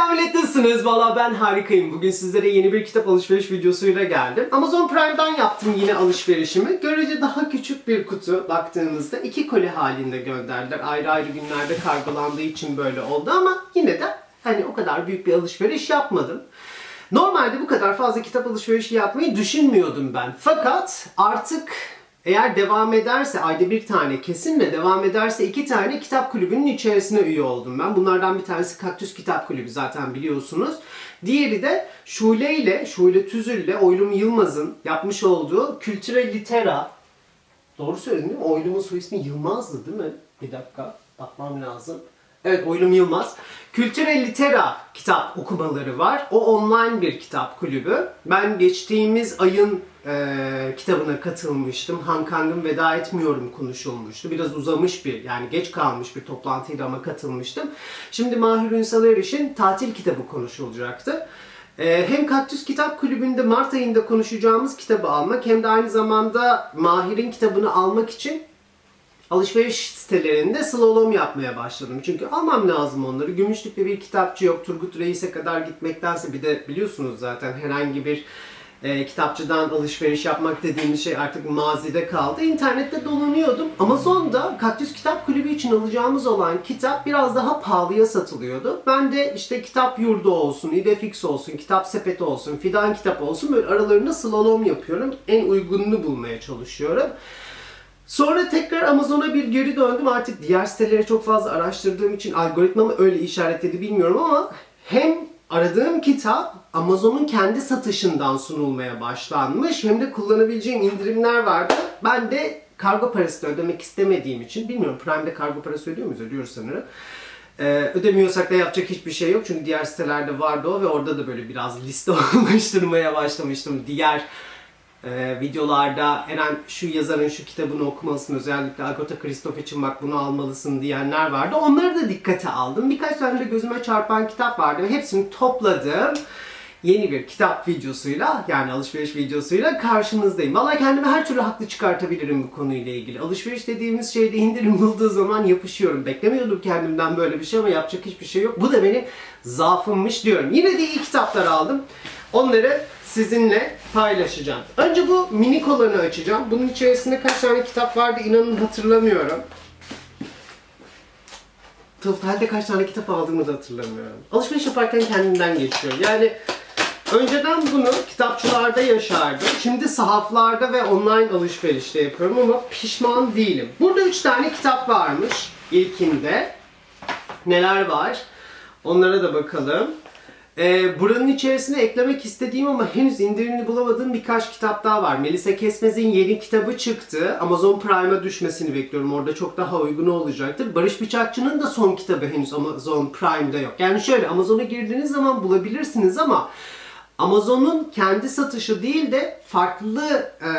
Selam millet? Valla ben harikayım. Bugün sizlere yeni bir kitap alışveriş videosuyla geldim. Amazon Prime'dan yaptım yine alışverişimi. Görece daha küçük bir kutu baktığınızda iki koli halinde gönderdiler. Ayrı ayrı günlerde kargolandığı için böyle oldu ama yine de hani o kadar büyük bir alışveriş yapmadım. Normalde bu kadar fazla kitap alışverişi yapmayı düşünmüyordum ben. Fakat artık eğer devam ederse ayda bir tane kesin ve devam ederse iki tane kitap kulübünün içerisine üye oldum ben. Bunlardan bir tanesi Kaktüs Kitap Kulübü zaten biliyorsunuz. Diğeri de Şule ile, Şule Tüzül ile Oylum Yılmaz'ın yapmış olduğu Kültüre Litera. Doğru söyledim değil mi? Oylumun soy ismi Yılmaz'dı değil mi? Bir dakika bakmam lazım. Evet Oylum Yılmaz. Kültüre Litera kitap okumaları var. O online bir kitap kulübü. Ben geçtiğimiz ayın e, kitabına katılmıştım. Han Kang'ın Veda Etmiyorum konuşulmuştu. Biraz uzamış bir yani geç kalmış bir toplantıydı ama katılmıştım. Şimdi Mahir Ünsal Eriş'in tatil kitabı konuşulacaktı. E, hem Kaktüs Kitap Kulübü'nde Mart ayında konuşacağımız kitabı almak hem de aynı zamanda Mahir'in kitabını almak için alışveriş sitelerinde slalom yapmaya başladım. Çünkü almam lazım onları. Gümüşlük'te bir kitapçı yok. Turgut Reis'e kadar gitmektense bir de biliyorsunuz zaten herhangi bir e, kitapçıdan alışveriş yapmak dediğimiz şey artık mazide kaldı. İnternette dolanıyordum. Amazon'da Kaktüs Kitap Kulübü için alacağımız olan kitap biraz daha pahalıya satılıyordu. Ben de işte kitap yurdu olsun, İdefix olsun, kitap sepeti olsun, fidan kitap olsun böyle aralarında slalom yapıyorum. En uygununu bulmaya çalışıyorum. Sonra tekrar Amazon'a bir geri döndüm. Artık diğer siteleri çok fazla araştırdığım için algoritmamı öyle işaretledi bilmiyorum ama hem aradığım kitap Amazon'un kendi satışından sunulmaya başlanmış hem de kullanabileceğim indirimler vardı. Ben de kargo parası da ödemek istemediğim için bilmiyorum Prime'de kargo parası ödüyor muyuz? Ödüyoruz sanırım. Ee, ödemiyorsak da yapacak hiçbir şey yok çünkü diğer sitelerde vardı o ve orada da böyle biraz liste oluşturmaya başlamıştım. Diğer ee, videolarda Eren şu yazarın şu kitabını okumalısın özellikle Agatha Christoph için bak bunu almalısın diyenler vardı. Onları da dikkate aldım. Birkaç tane de gözüme çarpan kitap vardı ve hepsini topladım. Yeni bir kitap videosuyla yani alışveriş videosuyla karşınızdayım. Vallahi kendimi her türlü haklı çıkartabilirim bu konuyla ilgili. Alışveriş dediğimiz şeyde indirim bulduğu zaman yapışıyorum. Beklemiyordum kendimden böyle bir şey ama yapacak hiçbir şey yok. Bu da benim zaafımmış diyorum. Yine de iyi kitaplar aldım. Onları sizinle paylaşacağım. Önce bu minik olanı açacağım. Bunun içerisinde kaç tane kitap vardı inanın hatırlamıyorum. Totalde kaç tane kitap aldığımı da hatırlamıyorum. Alışveriş yaparken kendimden geçiyor. Yani önceden bunu kitapçılarda yaşardım. Şimdi sahaflarda ve online alışverişte yapıyorum ama pişman değilim. Burada 3 tane kitap varmış ilkinde. Neler var? Onlara da bakalım. Ee, buranın içerisine eklemek istediğim ama henüz indirimli bulamadığım birkaç kitap daha var. Melisa Kesmez'in yeni kitabı çıktı. Amazon Prime'a düşmesini bekliyorum. Orada çok daha uygun olacaktır. Barış Bıçakçı'nın da son kitabı henüz Amazon Prime'da yok. Yani şöyle Amazon'a girdiğiniz zaman bulabilirsiniz ama Amazon'un kendi satışı değil de farklı e,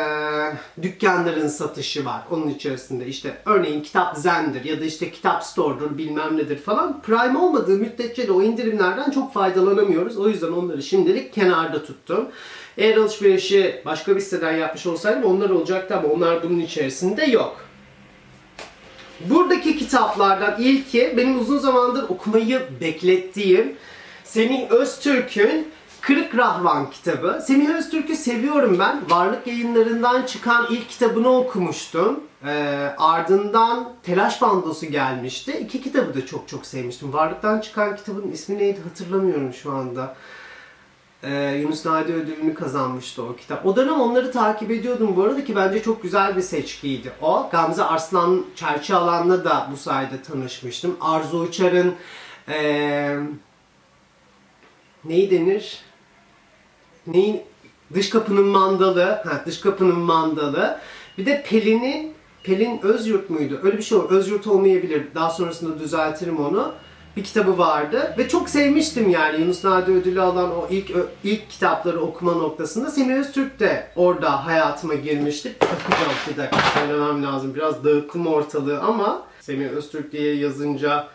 dükkanların satışı var onun içerisinde. işte örneğin Kitap Zen'dir ya da işte Kitap Store'dur bilmem nedir falan. Prime olmadığı müddetçe de o indirimlerden çok faydalanamıyoruz. O yüzden onları şimdilik kenarda tuttum. Eğer alışverişi başka bir siteden yapmış olsaydım onlar olacaktı ama onlar bunun içerisinde yok. Buradaki kitaplardan ilki benim uzun zamandır okumayı beklettiğim Semih Öztürk'ün Kırık Rahvan kitabı. Semih Öztürk'ü seviyorum ben. Varlık yayınlarından çıkan ilk kitabını okumuştum. Ee, ardından Telaş Bandosu gelmişti. İki kitabı da çok çok sevmiştim. Varlıktan çıkan kitabın ismi neydi hatırlamıyorum şu anda. Ee, Yunus Nadi ödülünü kazanmıştı o kitap. O dönem onları takip ediyordum bu arada ki bence çok güzel bir seçkiydi o. Gamze Arslan Çerçi Alan'la da bu sayede tanışmıştım. Arzu Uçar'ın ee, neyi denir? Neyin? Dış kapının mandalı. Ha, dış kapının mandalı. Bir de Pelin'in Pelin Özyurt muydu? Öyle bir şey o. Özyurt olmayabilir. Daha sonrasında düzeltirim onu. Bir kitabı vardı ve çok sevmiştim yani Yunus Nadi ödülü alan o ilk ilk kitapları okuma noktasında. Semih Öztürk de orada hayatıma girmişti. Bakacağım bir dakika söylemem lazım. Biraz dağıttım ortalığı ama Semih Öztürk diye yazınca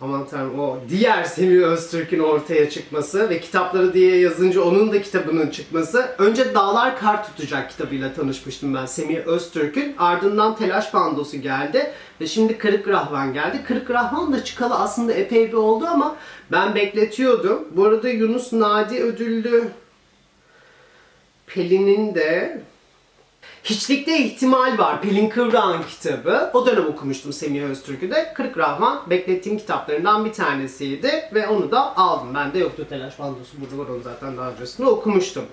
aman tanrım o diğer Semih Öztürk'ün ortaya çıkması ve kitapları diye yazınca onun da kitabının çıkması. Önce Dağlar Kar Tutacak kitabıyla tanışmıştım ben Semih Öztürk'ün. Ardından Telaş Bandosu geldi ve şimdi Kırık Rahvan geldi. Kırık Rahvan da çıkalı aslında epey bir oldu ama ben bekletiyordum. Bu arada Yunus Nadi ödüllü Pelin'in de Hiçlikte ihtimal var. Pelin Kıvrağ'ın kitabı. O dönem okumuştum Semih Öztürk'ü de. Kırık Rahman beklettiğim kitaplarından bir tanesiydi. Ve onu da aldım. Ben de yoktu Telaş Bandosu. Burada var onu zaten daha öncesinde okumuştum.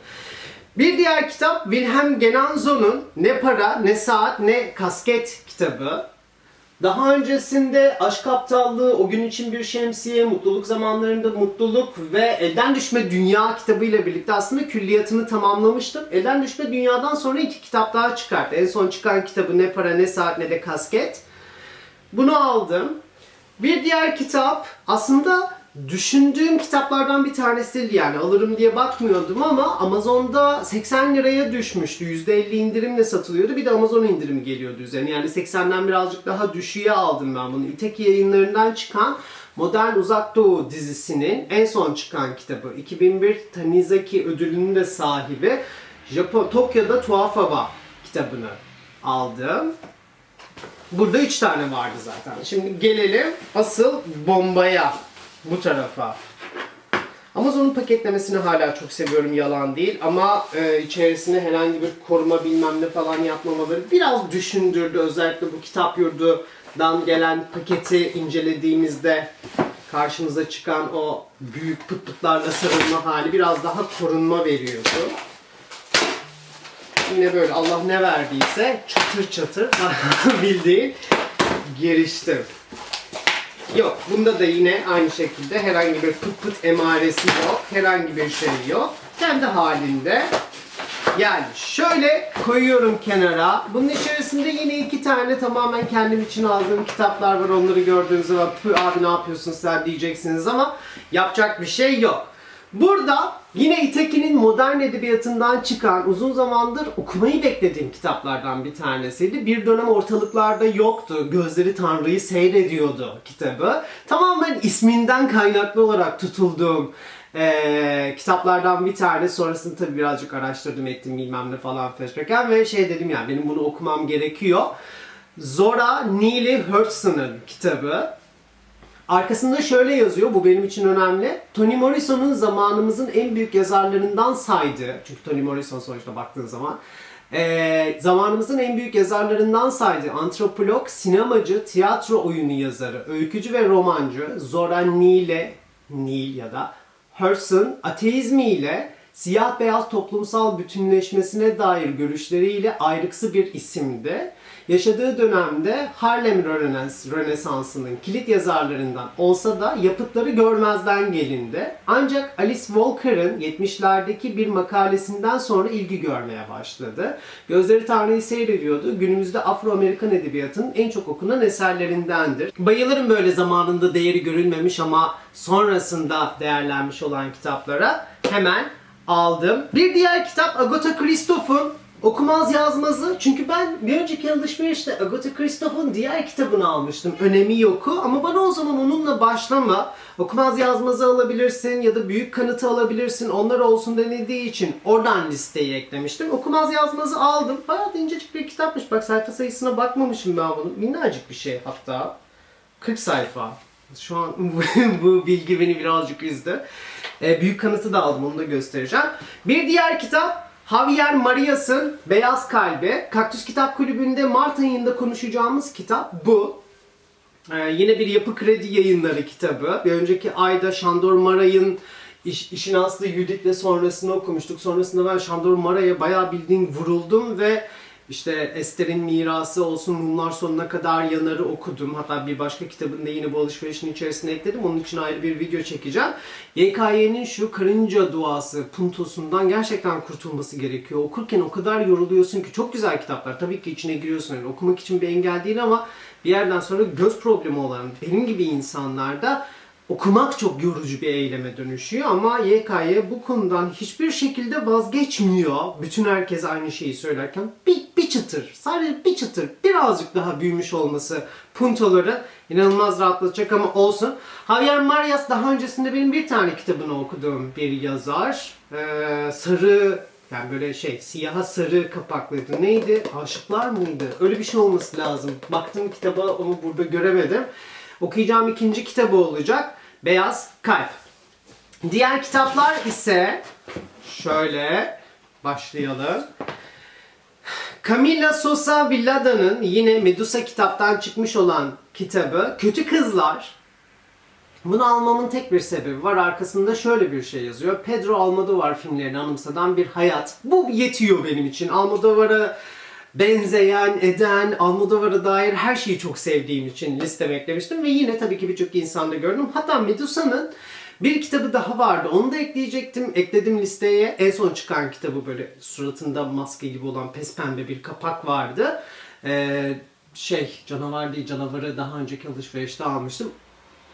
Bir diğer kitap Wilhelm Genanzo'nun Ne Para, Ne Saat, Ne Kasket kitabı. Daha öncesinde Aşk Aptallığı, O Gün için Bir Şemsiye, Mutluluk Zamanlarında Mutluluk ve Elden Düşme Dünya kitabıyla birlikte aslında külliyatını tamamlamıştım. Elden Düşme Dünya'dan sonra iki kitap daha çıkarttı. En son çıkan kitabı Ne Para Ne Saat Ne de Kasket. Bunu aldım. Bir diğer kitap aslında düşündüğüm kitaplardan bir tanesiydi yani alırım diye bakmıyordum ama Amazon'da 80 liraya düşmüştü. %50 indirimle satılıyordu. Bir de Amazon indirimi geliyordu üzerine. Yani 80'den birazcık daha düşüğe aldım ben bunu. İteki yayınlarından çıkan Modern Uzak Doğu dizisinin en son çıkan kitabı. 2001 Tanizaki ödülünün de sahibi. Japon, Tokyo'da Tuhaf Hava kitabını aldım. Burada üç tane vardı zaten. Şimdi gelelim asıl bombaya. Bu tarafa. Amazon'un paketlemesini hala çok seviyorum yalan değil ama e, içerisine herhangi bir koruma bilmem ne falan yapmamaları biraz düşündürdü. Özellikle bu kitap yurdudan gelen paketi incelediğimizde karşımıza çıkan o büyük pıtlıklarla sarılma hali biraz daha korunma veriyordu. Yine böyle Allah ne verdiyse çatır çatır bildiğin giriştim. Yok, bunda da yine aynı şekilde herhangi bir pıt pıt emaresi yok. Herhangi bir şey yok. Kendi halinde yani şöyle koyuyorum kenara. Bunun içerisinde yine iki tane tamamen kendim için aldığım kitaplar var. Onları gördüğünüz zaman "Püh abi ne yapıyorsun sen diyeceksiniz ama yapacak bir şey yok. Burada yine modern edebiyatından çıkan uzun zamandır okumayı beklediğim kitaplardan bir tanesiydi. Bir dönem ortalıklarda yoktu. Gözleri Tanrı'yı seyrediyordu kitabı. Tamamen isminden kaynaklı olarak tutulduğum eee, kitaplardan bir tane. Sonrasında tabii birazcık araştırdım ettim bilmem ne falan flashback'en ve şey dedim yani benim bunu okumam gerekiyor. Zora Neale Hurston'ın kitabı. Arkasında şöyle yazıyor, bu benim için önemli. Toni Morrison'un zamanımızın en büyük yazarlarından saydı. Çünkü Toni Morrison sonuçta baktığın zaman. Ee, zamanımızın en büyük yazarlarından saydı. Antropolog, sinemacı, tiyatro oyunu yazarı, öykücü ve romancı Zora Neale, Neale ya da Hurston, ateizmiyle siyah beyaz toplumsal bütünleşmesine dair görüşleriyle ayrıksı bir isimdi. Yaşadığı dönemde Harlem Rönesans, Rönesansı'nın kilit yazarlarından olsa da yapıtları görmezden gelindi. Ancak Alice Walker'ın 70'lerdeki bir makalesinden sonra ilgi görmeye başladı. Gözleri Tanrı'yı seyrediyordu. Günümüzde Afro-Amerikan edebiyatının en çok okunan eserlerindendir. Bayılırım böyle zamanında değeri görülmemiş ama sonrasında değerlenmiş olan kitaplara. Hemen aldım. Bir diğer kitap Agatha Christoph'un Okumaz yazmazı. Çünkü ben bir önceki alışverişte Agatha Christoph'un diğer kitabını almıştım. Önemi yoku ama bana o zaman onunla başlama. Okumaz yazmazı alabilirsin ya da büyük kanıtı alabilirsin. Onlar olsun denildiği için oradan listeye eklemiştim. Okumaz yazmazı aldım. Bayağı incecik bir kitapmış. Bak sayfa sayısına bakmamışım ben bunun. Minnacık bir şey hatta. 40 sayfa. Şu an bu bilgi beni birazcık üzdü. Ee, büyük kanıtı da aldım onu da göstereceğim. Bir diğer kitap Javier Marias'ın Beyaz Kalbi. Kaktüs Kitap Kulübü'nde Mart ayında konuşacağımız kitap bu. Ee, yine bir yapı kredi yayınları kitabı. Bir önceki ayda Şandor Maray'ın İş, İşin Aslı Judith sonrasını okumuştuk. Sonrasında ben Şandor Maray'a bayağı bildiğin vuruldum ve işte Ester'in mirası olsun Mumlar sonuna kadar yanarı okudum. Hatta bir başka kitabını da yine bu alışverişin içerisine ekledim. Onun için ayrı bir video çekeceğim. YKY'nin şu karınca duası puntosundan gerçekten kurtulması gerekiyor. Okurken o kadar yoruluyorsun ki çok güzel kitaplar. Tabii ki içine giriyorsun. Yani okumak için bir engel değil ama bir yerden sonra göz problemi olan benim gibi insanlarda okumak çok yorucu bir eyleme dönüşüyor ama YKY bu konudan hiçbir şekilde vazgeçmiyor. Bütün herkes aynı şeyi söylerken bir, bir çıtır, sadece bir çıtır, birazcık daha büyümüş olması puntoları inanılmaz rahatlatacak ama olsun. Javier Marias daha öncesinde benim bir tane kitabını okuduğum bir yazar. Ee, sarı yani böyle şey siyaha sarı kapaklıydı. Neydi? Aşıklar mıydı? Öyle bir şey olması lazım. Baktım kitaba onu burada göremedim. Okuyacağım ikinci kitabı olacak. Beyaz Kalp. Diğer kitaplar ise şöyle başlayalım. Camila Sosa Villada'nın yine Medusa kitaptan çıkmış olan kitabı Kötü Kızlar. Bunu almamın tek bir sebebi var. Arkasında şöyle bir şey yazıyor. Pedro Almodovar filmlerini anımsatan bir hayat. Bu yetiyor benim için. Almodovar'a benzeyen, eden, Almodovar'a dair her şeyi çok sevdiğim için listeme eklemiştim. Ve yine tabii ki birçok insanda gördüm. Hatta Medusa'nın bir kitabı daha vardı. Onu da ekleyecektim. Ekledim listeye. En son çıkan kitabı böyle suratında maske gibi olan pes pembe bir kapak vardı. Ee, şey canavar değil canavarı daha önceki alışverişte almıştım.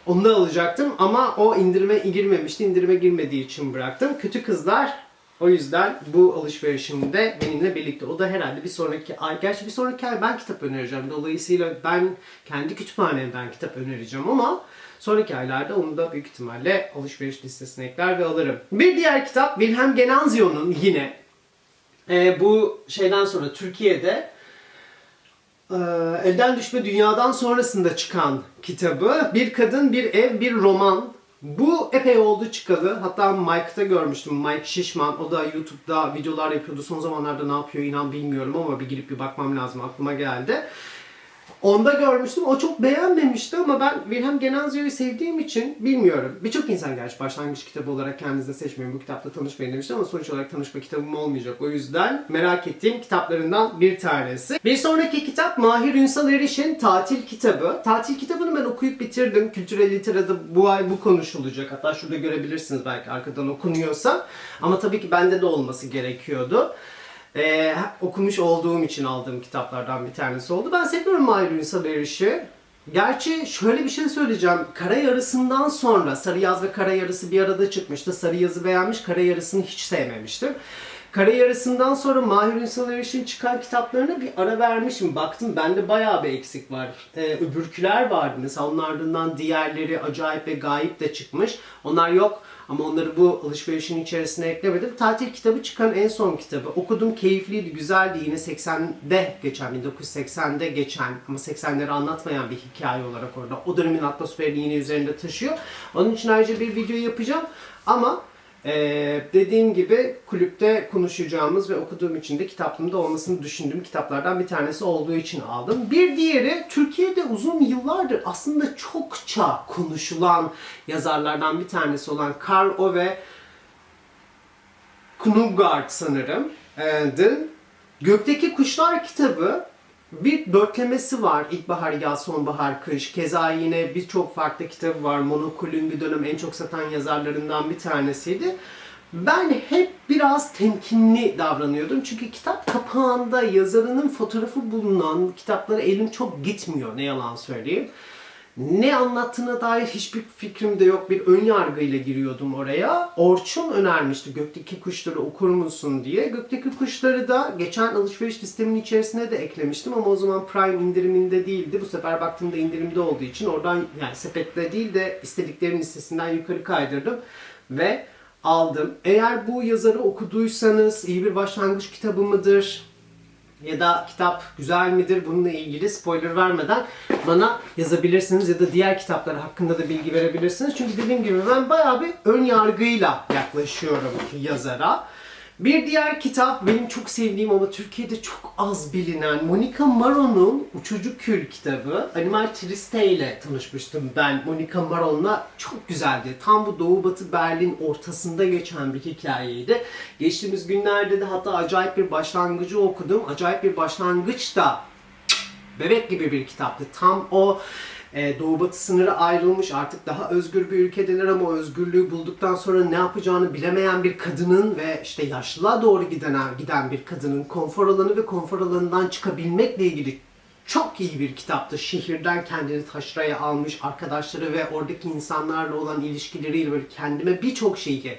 Onu da alacaktım ama o indirime girmemişti. İndirime girmediği için bıraktım. Kötü Kızlar o yüzden bu alışverişimde benimle birlikte. O da herhalde bir sonraki ay. Gerçi bir sonraki ay ben kitap önereceğim. Dolayısıyla ben kendi kütüphanemden kitap önereceğim ama sonraki aylarda onu da büyük ihtimalle alışveriş listesine ekler ve alırım. Bir diğer kitap Wilhelm Genazio'nun yine e, bu şeyden sonra Türkiye'de ee, Elden Düşme Dünyadan sonrasında çıkan kitabı. Bir kadın, bir ev, bir roman. Bu epey oldu çıkalı. Hatta Mike'da görmüştüm. Mike Şişman. O da YouTube'da videolar yapıyordu. Son zamanlarda ne yapıyor inan bilmiyorum ama bir girip bir bakmam lazım. Aklıma geldi. Onda görmüştüm. O çok beğenmemişti ama ben Wilhelm Genazio'yu sevdiğim için bilmiyorum. Birçok insan gerçi başlangıç kitabı olarak kendinize seçmeyin. Bu kitapla tanışmayın demişti ama sonuç olarak tanışma kitabım olmayacak. O yüzden merak ettiğim kitaplarından bir tanesi. Bir sonraki kitap Mahir Ünsal Eriş'in Tatil kitabı. Tatil kitabını ben okuyup bitirdim. Kültürel literada bu ay bu konuşulacak. Hatta şurada görebilirsiniz belki arkadan okunuyorsa. Ama tabii ki bende de olması gerekiyordu. Ee, okumuş olduğum için aldığım kitaplardan bir tanesi oldu. Ben seviyorum Mahir Ünsal Eriş'i. Gerçi şöyle bir şey söyleyeceğim. Kara Yarısı'ndan sonra Sarı Yaz ve Kara Yarısı bir arada çıkmıştı. Sarı Yaz'ı beğenmiş, Kara Yarısı'nı hiç sevmemiştim. Kara Yarısı'ndan sonra Mahir Ünsal Eriş'in çıkan kitaplarına bir ara vermişim. Baktım bende bayağı bir eksik var. Ee, öbürküler vardı mesela onlardan diğerleri acayip ve gayip de çıkmış. Onlar yok. Ama onları bu alışverişin içerisine eklemedim. Tatil kitabı çıkan en son kitabı. Okudum, keyifliydi, güzeldi. Yine 80'de geçen, 1980'de geçen ama 80'leri anlatmayan bir hikaye olarak orada. O dönemin atmosferini yine üzerinde taşıyor. Onun için ayrıca bir video yapacağım. Ama ee, dediğim gibi kulüpte konuşacağımız ve okuduğum için de kitaplığımda olmasını düşündüğüm kitaplardan bir tanesi olduğu için aldım. Bir diğeri Türkiye'de uzun yıllardır aslında çokça konuşulan yazarlardan bir tanesi olan Karl Ove Knugard sanırım. Ee, Gökteki Kuşlar kitabı bir dörtlemesi var. İlkbahar, yaz, sonbahar, kış. Keza yine birçok farklı kitabı var. Monokul'ün bir dönem en çok satan yazarlarından bir tanesiydi. Ben hep biraz temkinli davranıyordum. Çünkü kitap kapağında yazarının fotoğrafı bulunan kitaplara elim çok gitmiyor. Ne yalan söyleyeyim. Ne anlattığına dair hiçbir fikrim de yok. Bir ön yargıyla giriyordum oraya. Orçun önermişti Gökteki Kuşları okur musun diye. Gökteki Kuşları da geçen alışveriş listemin içerisine de eklemiştim ama o zaman Prime indiriminde değildi. Bu sefer baktığımda indirimde olduğu için oradan yani sepette değil de istediklerim listesinden yukarı kaydırdım ve aldım. Eğer bu yazarı okuduysanız iyi bir başlangıç kitabı mıdır? Ya da kitap güzel midir bununla ilgili spoiler vermeden bana yazabilirsiniz ya da diğer kitaplar hakkında da bilgi verebilirsiniz. Çünkü dediğim gibi ben bayağı bir ön yargıyla yaklaşıyorum yazara. Bir diğer kitap benim çok sevdiğim ama Türkiye'de çok az bilinen Monica Maron'un Uçucu Kül kitabı. Animal Triste ile tanışmıştım ben Monica Maron'la. Çok güzeldi. Tam bu Doğu Batı Berlin ortasında geçen bir hikayeydi. Geçtiğimiz günlerde de hatta acayip bir başlangıcı okudum. Acayip bir başlangıç da bebek gibi bir kitaptı. Tam o e, Doğu Batı sınırı ayrılmış artık daha özgür bir ülkedeler ama özgürlüğü bulduktan sonra ne yapacağını bilemeyen bir kadının ve işte yaşlılığa doğru giden, giden bir kadının konfor alanı ve konfor alanından çıkabilmekle ilgili Çok iyi bir kitaptı. Şehirden kendini taşraya almış arkadaşları ve oradaki insanlarla olan ilişkileriyle böyle kendime birçok şeyi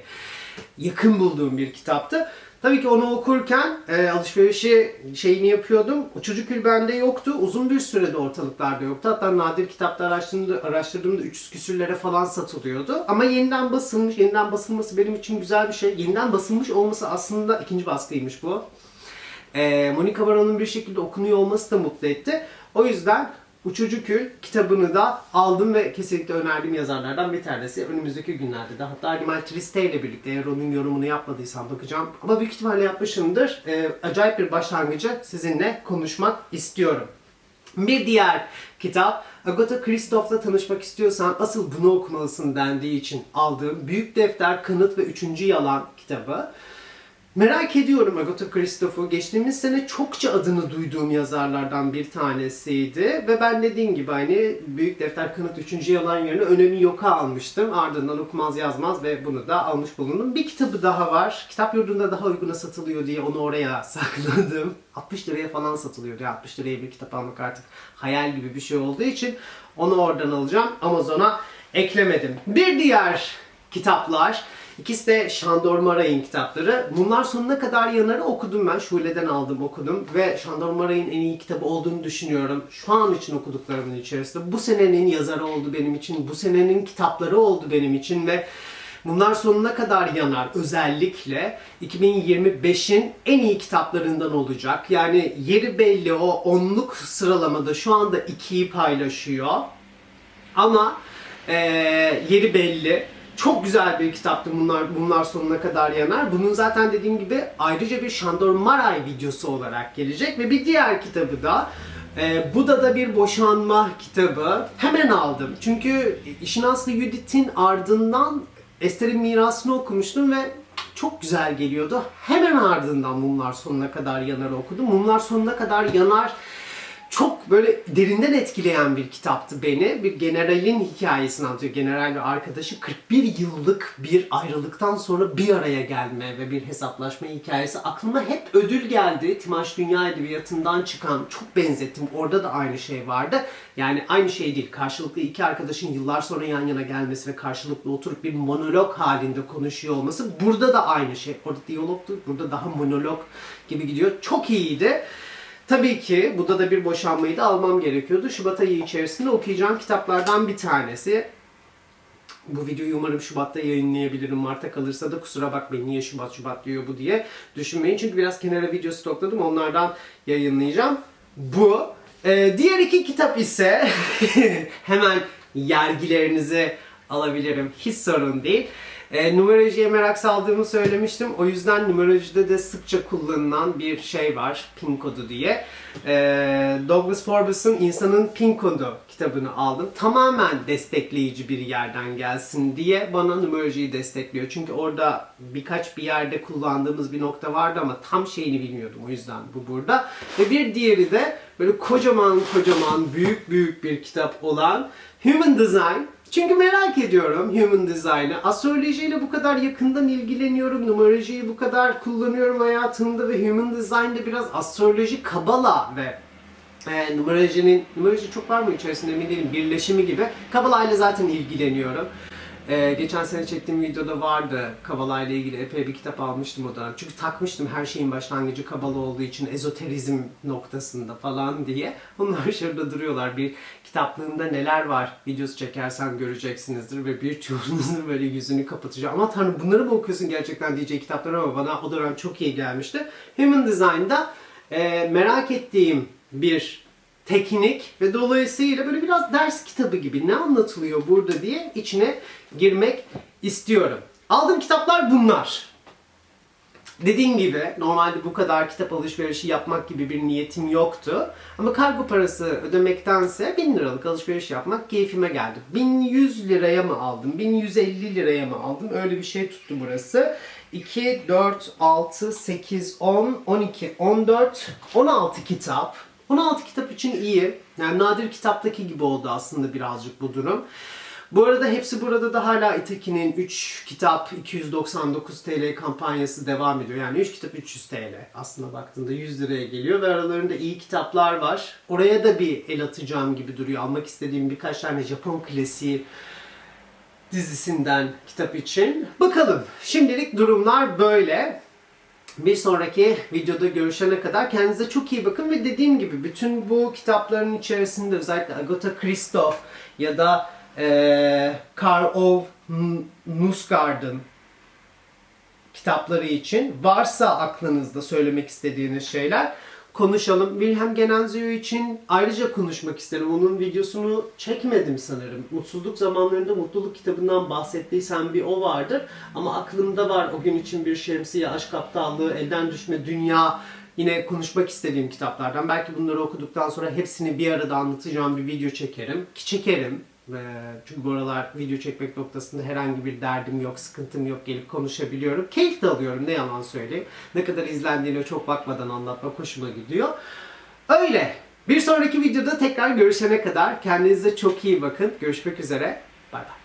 yakın bulduğum bir kitaptı. Tabii ki onu okurken e, alışverişi şeyini yapıyordum. O çocuk gül bende yoktu. Uzun bir sürede ortalıklarda yoktu. Hatta nadir kitapta araştırdığımda, araştırdığımda 300 küsürlere falan satılıyordu. Ama yeniden basılmış. Yeniden basılması benim için güzel bir şey. Yeniden basılmış olması aslında ikinci baskıymış bu. E, Monica Baron'un bir şekilde okunuyor olması da mutlu etti. O yüzden Uçucu Kül kitabını da aldım ve kesinlikle önerdiğim yazarlardan bir tanesi. Önümüzdeki günlerde de hatta Animal Triste ile birlikte eğer onun yorumunu yapmadıysam bakacağım. Ama büyük ihtimalle yapmışımdır. Ee, acayip bir başlangıcı sizinle konuşmak istiyorum. Bir diğer kitap Agatha Christoph'la tanışmak istiyorsan asıl bunu okumalısın dendiği için aldığım Büyük Defter, Kanıt ve Üçüncü Yalan kitabı. Merak ediyorum Agatha Christoph'u. Geçtiğimiz sene çokça adını duyduğum yazarlardan bir tanesiydi. Ve ben dediğim gibi hani Büyük Defter Kanıt 3. Yalan yerine önemi yoka almıştım. Ardından okumaz yazmaz ve bunu da almış bulundum. Bir kitabı daha var. Kitap yurdunda daha uyguna satılıyor diye onu oraya sakladım. 60 liraya falan satılıyordu. Ya 60 liraya bir kitap almak artık hayal gibi bir şey olduğu için onu oradan alacağım. Amazon'a eklemedim. Bir diğer kitaplar İkisi de Şandor Maray'ın kitapları. Bunlar sonuna kadar yanarı okudum ben. Şule'den aldım okudum. Ve Şandor Maray'ın en iyi kitabı olduğunu düşünüyorum. Şu an için okuduklarımın içerisinde. Bu senenin yazarı oldu benim için. Bu senenin kitapları oldu benim için ve Bunlar sonuna kadar yanar. Özellikle 2025'in en iyi kitaplarından olacak. Yani yeri belli o onluk sıralamada şu anda ikiyi paylaşıyor. Ama eee, yeri belli. Çok güzel bir kitaptı bunlar bunlar sonuna kadar yanar. Bunun zaten dediğim gibi ayrıca bir Shandor Maray videosu olarak gelecek ve bir diğer kitabı da e, Buda'da bir boşanma kitabı hemen aldım. Çünkü işin aslı Judith'in ardından Esther'in mirasını okumuştum ve çok güzel geliyordu. Hemen ardından Mumlar Sonuna Kadar Yanar'ı okudum. Mumlar Sonuna Kadar Yanar çok böyle derinden etkileyen bir kitaptı beni. Bir generalin hikayesini anlatıyor. General ve arkadaşı 41 yıllık bir ayrılıktan sonra bir araya gelme ve bir hesaplaşma hikayesi. Aklıma hep ödül geldi. Timaş Dünya Edebiyatı'ndan çıkan çok benzettim. Orada da aynı şey vardı. Yani aynı şey değil. Karşılıklı iki arkadaşın yıllar sonra yan yana gelmesi ve karşılıklı oturup bir monolog halinde konuşuyor olması. Burada da aynı şey. Orada diyalogtu. Burada daha monolog gibi gidiyor. Çok iyiydi. Tabii ki burada da bir boşanmayı da almam gerekiyordu. Şubat ayı içerisinde okuyacağım kitaplardan bir tanesi. Bu videoyu umarım Şubat'ta yayınlayabilirim. Mart'a kalırsa da kusura bakmayın niye Şubat Şubat diyor bu diye düşünmeyin. Çünkü biraz kenara video stokladım onlardan yayınlayacağım. Bu. Ee, diğer iki kitap ise hemen yergilerinizi alabilirim. Hiç sorun değil. E, numerolojiye merak saldığımı söylemiştim. O yüzden numerolojide de sıkça kullanılan bir şey var. Pin kodu diye. E, Douglas Forbes'ın İnsanın Pin Kodu kitabını aldım. Tamamen destekleyici bir yerden gelsin diye bana numerolojiyi destekliyor. Çünkü orada birkaç bir yerde kullandığımız bir nokta vardı ama tam şeyini bilmiyordum. O yüzden bu burada. Ve bir diğeri de böyle kocaman kocaman büyük büyük bir kitap olan Human Design çünkü merak ediyorum human design'ı. Astrolojiyle bu kadar yakından ilgileniyorum. Numerolojiyi bu kadar kullanıyorum hayatımda ve human design'de biraz astroloji, kabala ve e, numerolojinin, numeroloji çok var mı içerisinde emin değilim, birleşimi gibi. Kabala ile zaten ilgileniyorum. Ee, geçen sene çektiğim videoda vardı Kabala ile ilgili epey bir kitap almıştım o dönem. Çünkü takmıştım her şeyin başlangıcı Kabala olduğu için ezoterizm noktasında falan diye. Onlar şurada duruyorlar. Bir kitaplığımda neler var videosu çekersen göreceksinizdir ve birçoğunuzun böyle yüzünü kapatacağım. Ama tanrım bunları mı okuyorsun gerçekten diyecek kitaplar ama bana o dönem çok iyi gelmişti. Human Design'da e, merak ettiğim bir teknik ve dolayısıyla böyle biraz ders kitabı gibi ne anlatılıyor burada diye içine girmek istiyorum. Aldığım kitaplar bunlar. Dediğim gibi normalde bu kadar kitap alışverişi yapmak gibi bir niyetim yoktu. Ama kargo parası ödemektense 1000 liralık alışveriş yapmak keyfime geldi. 1100 liraya mı aldım? 1150 liraya mı aldım? Öyle bir şey tuttu burası. 2, 4, 6, 8, 10, 12, 14, 16 kitap. 16 kitap için iyi. Yani nadir kitaptaki gibi oldu aslında birazcık bu durum. Bu arada hepsi burada da hala Itaki'nin 3 kitap 299 TL kampanyası devam ediyor. Yani 3 kitap 300 TL. Aslında baktığında 100 liraya geliyor ve aralarında iyi kitaplar var. Oraya da bir el atacağım gibi duruyor. Almak istediğim birkaç tane Japon klasiği dizisinden kitap için. Bakalım. Şimdilik durumlar böyle. Bir sonraki videoda görüşene kadar kendinize çok iyi bakın ve dediğim gibi bütün bu kitapların içerisinde özellikle Agatha Christie ya da eee Karl Ove Nusgarden kitapları için varsa aklınızda söylemek istediğiniz şeyler konuşalım. Wilhelm Genenzio için ayrıca konuşmak isterim. Onun videosunu çekmedim sanırım. Mutsuzluk zamanlarında mutluluk kitabından bahsettiysem bir o vardır. Ama aklımda var o gün için bir şemsiye, aşk aptallığı, elden düşme, dünya yine konuşmak istediğim kitaplardan. Belki bunları okuduktan sonra hepsini bir arada anlatacağım bir video çekerim. Ki çekerim. Ee, Çünkü bu aralar video çekmek noktasında herhangi bir derdim yok, sıkıntım yok. Gelip konuşabiliyorum. Keyif de alıyorum ne yalan söyleyeyim. Ne kadar izlendiğine çok bakmadan anlatmak hoşuma gidiyor. Öyle. Bir sonraki videoda tekrar görüşene kadar kendinize çok iyi bakın. Görüşmek üzere. Bay bay.